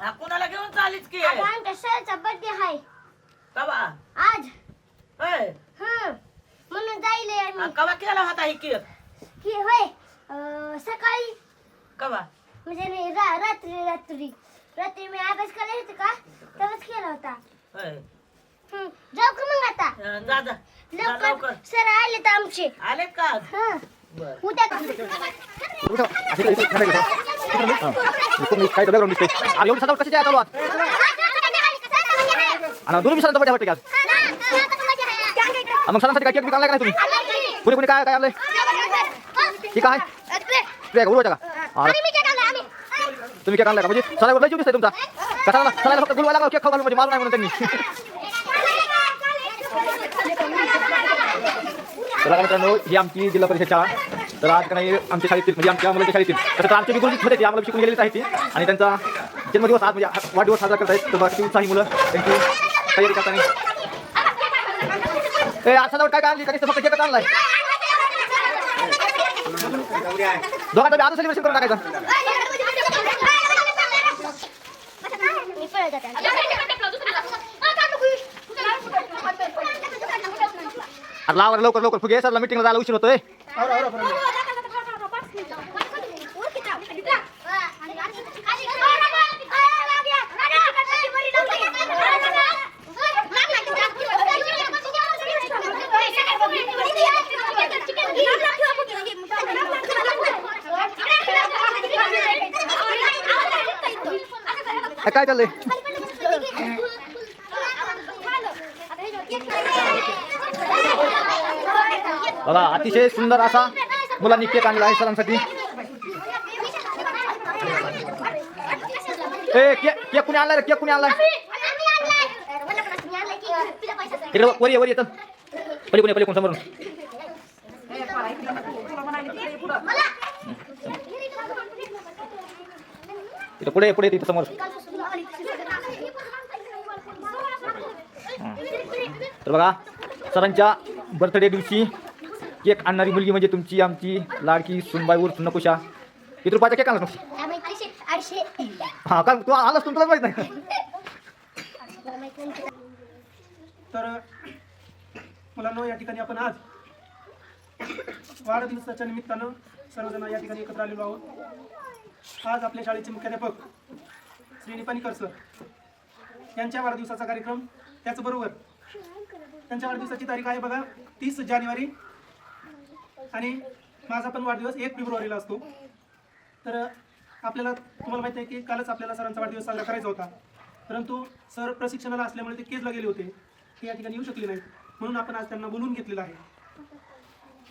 हा, कुणाला घेऊन चालीच की? आमच्या सराचा बर्थडे आहे कवा? आज. होय. हं म्हणून जाईल हा, आम्ही कवा केला होता ही केक? की होय अं, सकाळी. कवा? म्हणजे नाही, रा- रात्री रात्री. रात्री मी अभ्यास करायला होते का? तेव्हाच केला होता. होय. हं, जाऊ का मग आता? हा, जा जा. जा लवकर. लवकर. सर आले तर आमचे. आलेत का? आज? हं. बर. उद्या उठा. इकडं काय तर background दिसतंय. अरे एवढी सजावट कशी चालू आहे? आणि दोन दिवसांचा बर्थडे वाटते की आज मग सणांसाठी काय केक बी का नाही तुम्ही कुणी कुणी काय काय आणलंय ठीक आहे केक गुरु का तुम्ही केक आणलाय का म्हणजे सणावर लय जीव दिसतंय तुमचा कसा सणाला फक्त गुलवायला केक खाऊ घालून म्हणजे मारू नाही म्हणून त्यांनी तर मित्रांनो ही आमची जिल्हा परिषद शाळा तर आज काही आमच्या शाळेतील म्हणजे आमच्या मुलांच्या शाळेतील तसं तर आमच्या बिगुल होते ते आम्हाला शिकून गेलेलीच आहे आणि त्यांचा जन्मदिवस आज म्हणजे वाढदिवस साजरा करत आहेत. तर बाकी उत्साही मुलं त्यांची तयारी करताना. ए असा सजावट काय काय आणली? कधी फक्त जगत आणलाय. दोघांचा बी आता सेलिब्रेशन करून टाकायचं. लावर लवकर लवकर फुगे सरला मिटिंगला जायला उशीर होतोय. काय चाललंय? बघा अतिशय सुंदर असा मुलांनी केक आणला आहे सरांसाठी. ए केक केक कुणी आणलाय केक कुणी आणलाय? वर ये वर येतं पहिले कोणी पहिले कोण समोरून. इथं पुढे ये, पुढे तिथं समोर. तर बघा सरांच्या बर्थडे दिवशी केक आणणारी मुलगी म्हणजे तुमची आमची लाडकी सुनबाई उर्फ नकुशा. किती रुपयाचा केक आणला हा का तू आलास तुला माहीत नाही? तर मुलांनो या ठिकाणी आपण आज वाढदिवसाच्या निमित्तानं सर्वजण या ठिकाणी एकत्र आलेलो आहोत. आज आपल्या शाळेचे मुख्याध्यापक श्री निपाणीकर सर यांच्या वाढदिवसाचा कार्यक्रम त्याचबरोबर त्यांच्या वाढदिवसाची तारीख आहे बघा तीस जानेवारी. आणि माझा पण वाढदिवस एक फेब्रुवारीला असतो. तर आपल्याला तुम्हाला माहिती आहे की कालच आपल्याला सरांचा वाढदिवस साजरा करायचा होता. परंतु सर प्रशिक्षणाला असल्यामुळे ते केजला गेले होते. ते या ठिकाणी येऊ शकले नाहीत. म्हणून आपण आज त्यांना बोलवून घेतलेलं आहे.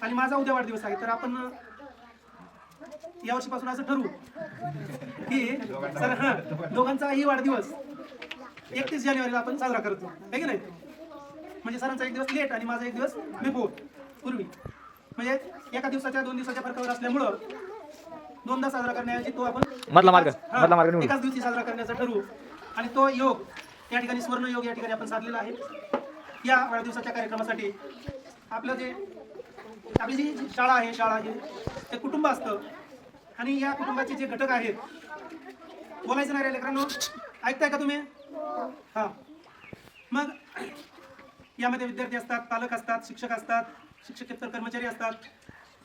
आणि माझा उद्या वाढदिवस आहे. तर आपण यावर्षीपासून असं ठरवू की सर हां दोघांचाही वाढदिवस एकतीस जानेवारीला आपण साजरा करतो. आहे की नाही? म्हणजे सरांचा एक दिवस लेट आणि माझा एक दिवस बिफोर पूर्वी. म्हणजे एका दिवसाच्या दोन दिवसाच्या फरकावर असल्यामुळं दोनदा साजरा करण्याऐवजी तो आपण मधला मार्ग मधला मार्ग निवडू एकाच दिवशी साजरा करण्याचा ठरवू. आणि तो योग या ठिकाणी स्वर्ण योग या ठिकाणी आपण साधलेला आहे. या वाढदिवसाच्या कार्यक्रमासाठी आपलं जे आपली जी जी शाळा आहे शाळा जे ते कुटुंब असतं. आणि या कुटुंबाचे जे घटक आहेत बोलायचं नाही रे लेकरांनो. ऐकताय का तुम्ही? हा. मग यामध्ये विद्यार्थी असतात पालक असतात शिक्षक असतात शिक्षकेतर कर्मचारी असतात.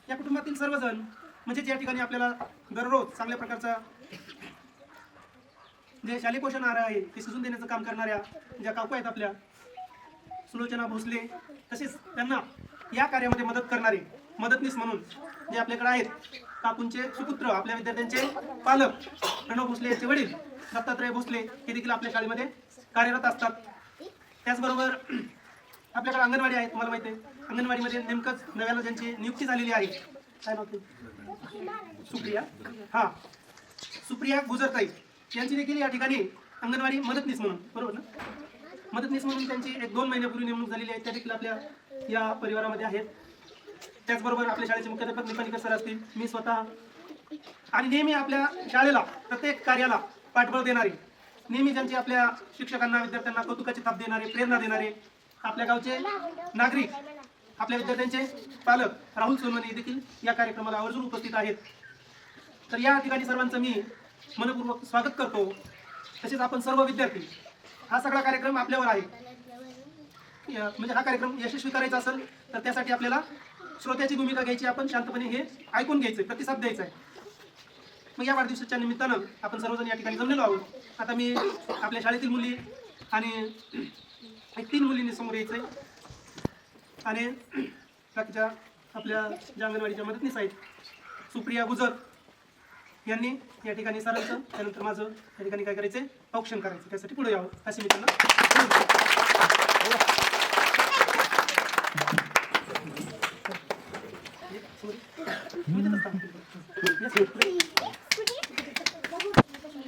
या कुटुंबातील सर्वजण म्हणजेच या ठिकाणी आपल्याला दररोज चांगल्या प्रकारचा जे शालेय पोषण आहार आहे ते शिजून देण्याचं काम करणाऱ्या ज्या काकू आहेत आपल्या सुलोचना भोसले तसेच त्यांना या कार्यामध्ये मदत करणारे मदतनीस म्हणून जे आपल्याकडे आहेत काकूंचे सुपुत्र आपल्या विद्यार्थ्यांचे पालक प्रणव भोसले यांचे वडील दत्तात्रय भोसले हे देखील आपल्या शाळेमध्ये कार्यरत असतात. त्याचबरोबर आपल्याकडे अंगणवाडी आहे तुम्हाला माहिती आहे. अंगणवाडीमध्ये नेमकंच नव्याला ज्यांची नियुक्ती झालेली आहे. काय नाव सुप्रिया. हा. सुप्रिया गुजरताई यांची देखील या ठिकाणी अंगणवाडी मदतनीस म्हणून बरोबर ना? मदतनीस म्हणून त्यांची एक दोन महिन्यापूर्वी नेमणूक झालेली आहे. त्या देखील आपल्या या परिवारामध्ये आहेत. त्याचबरोबर आपल्या शाळेचे मुख्याध्यापक निपाणीकर सर असतील. मी स्वतः आणि नेहमी आपल्या शाळेला प्रत्येक कार्याला पाठबळ देणारे नेहमी त्यांची आपल्या शिक्षकांना विद्यार्थ्यांना कौतुकाची थाप देणारे प्रेरणा देणारे आपल्या गावचे नागरिक आपल्या विद्यार्थ्यांचे पालक राहुल सोनवणे देखील या कार्यक्रमाला आवर्जून उपस्थित आहेत. तर या ठिकाणी सर्वांचं मी मनपूर्वक स्वागत करतो. तसेच आपण सर्व विद्यार्थी हा सगळा कार्यक्रम आपल्यावर आहे. म्हणजे हा कार्यक्रम यशस्वी करायचा असेल तर त्यासाठी आपल्याला श्रोत्याची भूमिका घ्यायची आपण शांतपणे हे ऐकून घ्यायचं प्रतिसाद द्यायचा आहे. मग या वाढदिवसाच्या निमित्तानं आपण सर्वजण या ठिकाणी जमलेलो आहोत. आता मी आपल्या शाळेतील मुली आणि एक तीन मुलींनी समोर यायचं आहे आणि बाकीच्या आपल्या ज्या अंगणवाडीच्या मदतनीस आहेत सुप्रिया गुजर यांनी या ठिकाणी सरांचं त्यानंतर माझं या ठिकाणी काय करायचं औक्षण करायचं त्यासाठी पुढे यावं असे मी त्यांना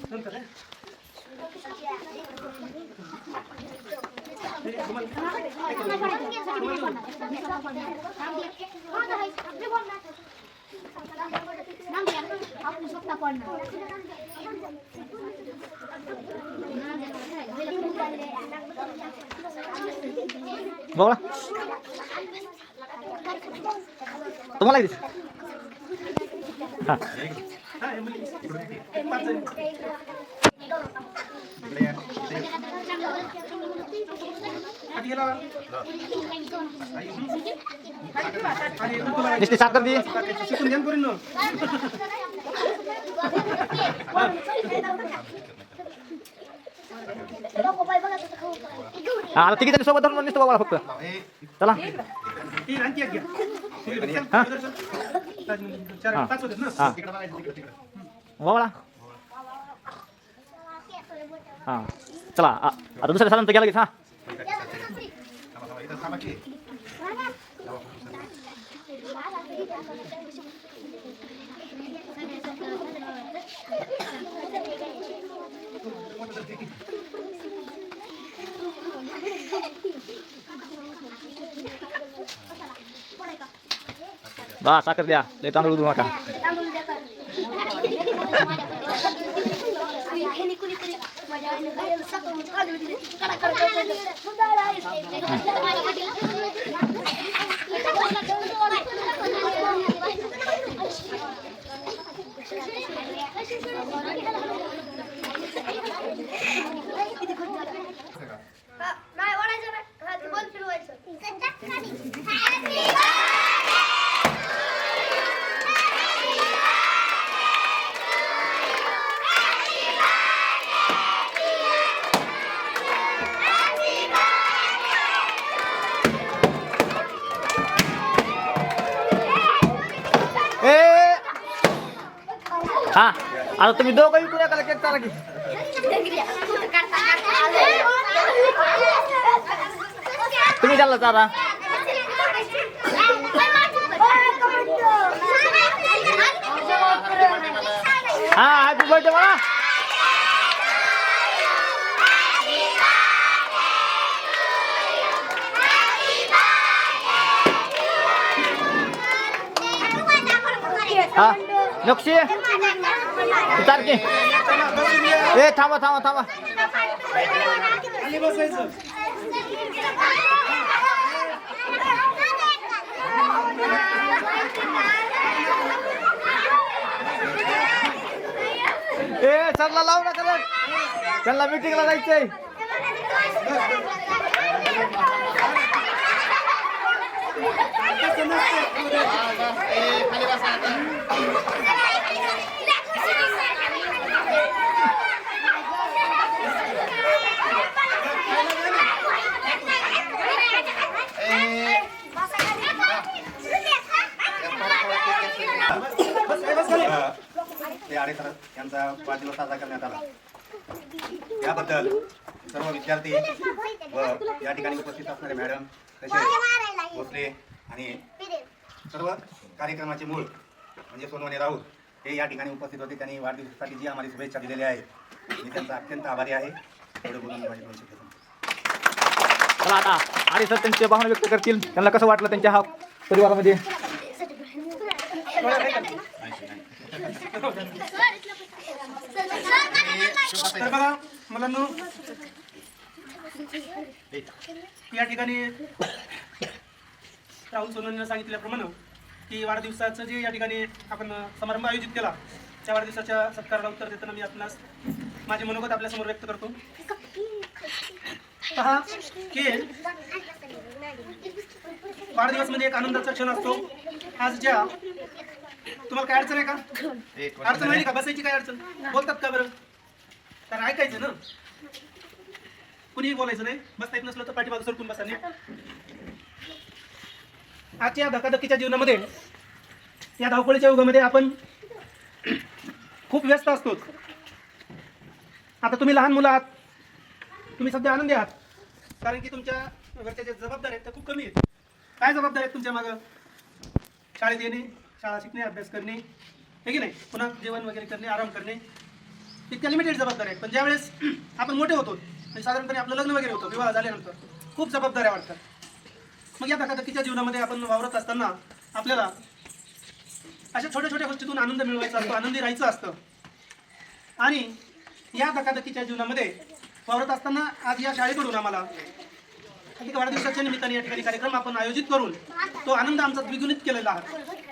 नंतर आहे. हे तुम्हाला- बोला तुम्हाला किती हां हा, हे मुली. आता तिघी जणी सोबत धरून नुसतं बाबा फक्त. चला. ती हा. बाबा हां. चला. आता दुसऱ्या साधारण गेला की हां. बा साखर द्या लय तांदूळ उधळू नका नाही हा आता तुम्ही दोघं विकून एकाला केक चाला की तुम्ही त्याला चारा हा हॅपी बर्थडे मला हा नक्षी चार की। ए थांबा थांबा थांबा। ए सरला लावू नका रे. त्यांना मीटिंगला जायचंय. ते आडेसर यांचा वाढदिवस साजरा करण्यात आला याबद्दल सर्व विद्यार्थी व या ठिकाणी उपस्थित असणारे मॅडम तसेच भोसले आणि सर्व कार्यक्रमाचे मूळ म्हणजे सोनवणे राऊत हे या ठिकाणी उपस्थित होते त्यांनी वाढदिवसासाठी जी आम्हाला शुभेच्छा दिलेल्या आहेत मी त्यांचा अत्यंत आभारी आहे एवढं बोलून माझी दोन. चला आता आणि सर त्यांच्या भावना व्यक्त करतील त्यांना कसं वाटलं त्यांच्या हा परिवारामध्ये तर बघा मुलांना या ठिकाणी राहुल सोनवणेनं सांगितल्याप्रमाणे की वाढदिवसाचं जे या ठिकाणी आपण समारंभ आयोजित केला त्या वाढदिवसाच्या सत्काराला उत्तर देताना मी आपणास माझे मनोगत आपल्यासमोर व्यक्त करतो. पहा खेळ वाढदिवस म्हणजे एक आनंदाचा क्षण असतो. आज ज्या तुम्हाला काय अडचण आहे का? अडचण नाही का? बसायची काय अडचण? बोलतात का बरं? तर ऐकायचं ना? कुणीही बोलायचं नाही. बसता येत नसलं तर पाठीमागं सरकून बसा नाही आजच्या धकाधकीच्या जीवनामध्ये या धावपळीच्या युगामध्ये आपण खूप व्यस्त असतो. आता तुम्ही लहान मुलं आहात. तुम्ही सध्या आनंदी आहात. कारण की तुमच्या घरच्या ज्या जबाबदाऱ्या आहेत त्या खूप कमी आहेत. काय जबाबदाऱ्या आहेत तुमच्या मागं? शाळेत येणे शाळा शिकणे अभ्यास करणे हे की नाही? पुन्हा जेवण वगैरे करणे आराम करणे इतक्या लिमिटेड जबाबदारी आहेत. पण ज्यावेळेस आपण मोठे होतो म्हणजे साधारणपणे आपलं लग्न वगैरे होतं विवाह झाल्यानंतर खूप जबाबदाऱ्या वाटतात मग या धकाधकीच्या जीवनामध्ये आपण वावरत असताना आपल्याला अशा छोट्या छोट्या गोष्टीतून आनंद मिळवायचा असतो आनंदी राहायचं असतं. आणि या धकाधकीच्या जीवनामध्ये वावरत असताना आज या शाळेकडून आम्हाला वाढदिवसाच्या निमित्ताने या ठिकाणी कार्यक्रम आपण आयोजित करून तो आनंद आमचा द्विगुणित केलेला आहे.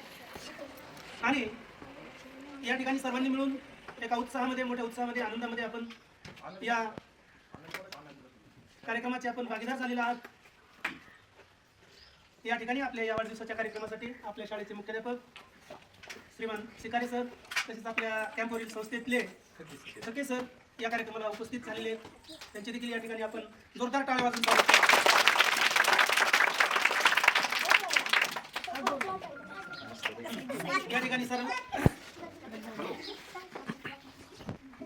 आणि या ठिकाणी सर्वांनी मिळून एका उत्साहामध्ये मोठ्या उत्साहामध्ये आनंदामध्ये आपण या कार्यक्रमाचे आपण भागीदार झालेला आहात. या ठिकाणी आपल्या या वाढदिवसाच्या कार्यक्रमासाठी आपल्या शाळेचे मुख्याध्यापक श्रीमान शिकारे सर तसेच आपल्या कॅम्पवरील संस्थेतले सके सर या कार्यक्रमाला उपस्थित झालेले त्यांचे देखील या ठिकाणी आपण जोरदार टाळ्या वाजून या ठिकाणी सर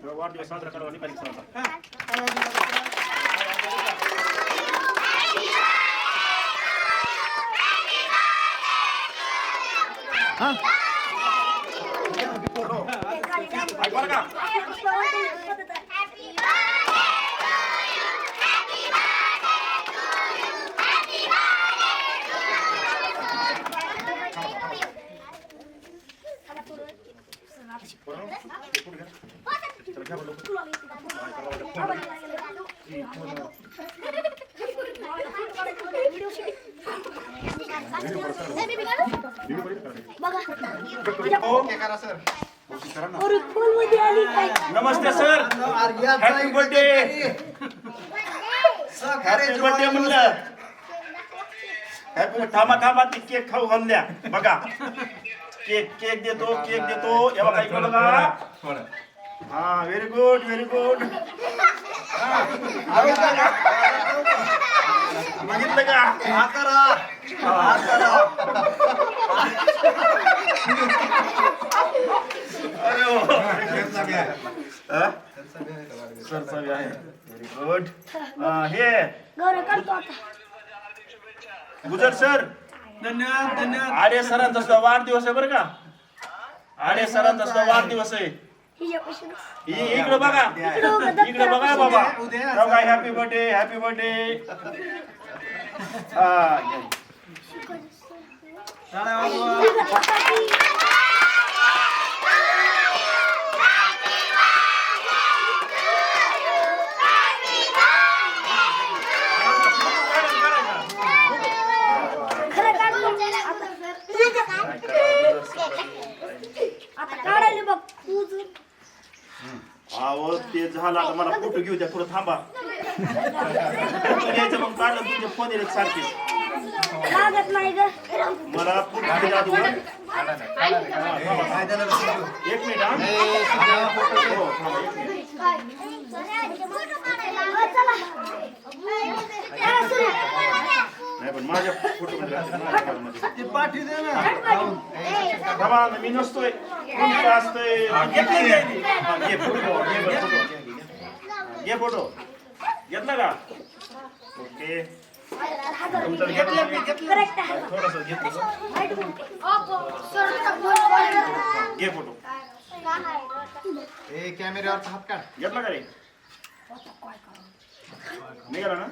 वाढदिवस साजरा करावा निकाली साजरा. हा. बरं का नमस्ते sir. Happy birthday happy birthday म्हणलं. हॅपी थांबा थांबा ते केक खाऊ घालल्या बघा. केक केक देतो केक देतो. हे बघा इकडे बघा. हा व्हेरी गुड व्हेरी गुड बघितलं का? अरे हो. हा? सरसावी आहे. व्हेरी गुड हे. गौरव करतो आता. गुजर सर. धन्यवाद धन्यवाद. आडे सरांचा सुद्धा वाढदिवस आहे बरं का? आडे सरांचा सुद्धा वाढदिवस आहे. इकडे बघा. इकडे बघा बाबा. बघा हॅपी बर्थडे हॅपी बर्थडे हा. आता काढायला बघ. तूच अहो ते झालं आता मला फोटो घेऊ द्या थोडं थांबा. मग काढलं तुझे फोन येईल सारखे. लागत नाही ग. मला फोटो. एक मिनिट हा? हो, थांबा, एक मिनिट. नाही पण माझ्या फोटो बाबा मी नसतोय का असतोय घेतलं. हा, घे फोटो घे बरं, फोटो घे, फोटो घेतला का ओके तुमचं घेतलं मी घेतलं थोडस घेतलं घे फोटो कॅमेऱ्यावरचा हात काढ घेतला का रे निघाला ना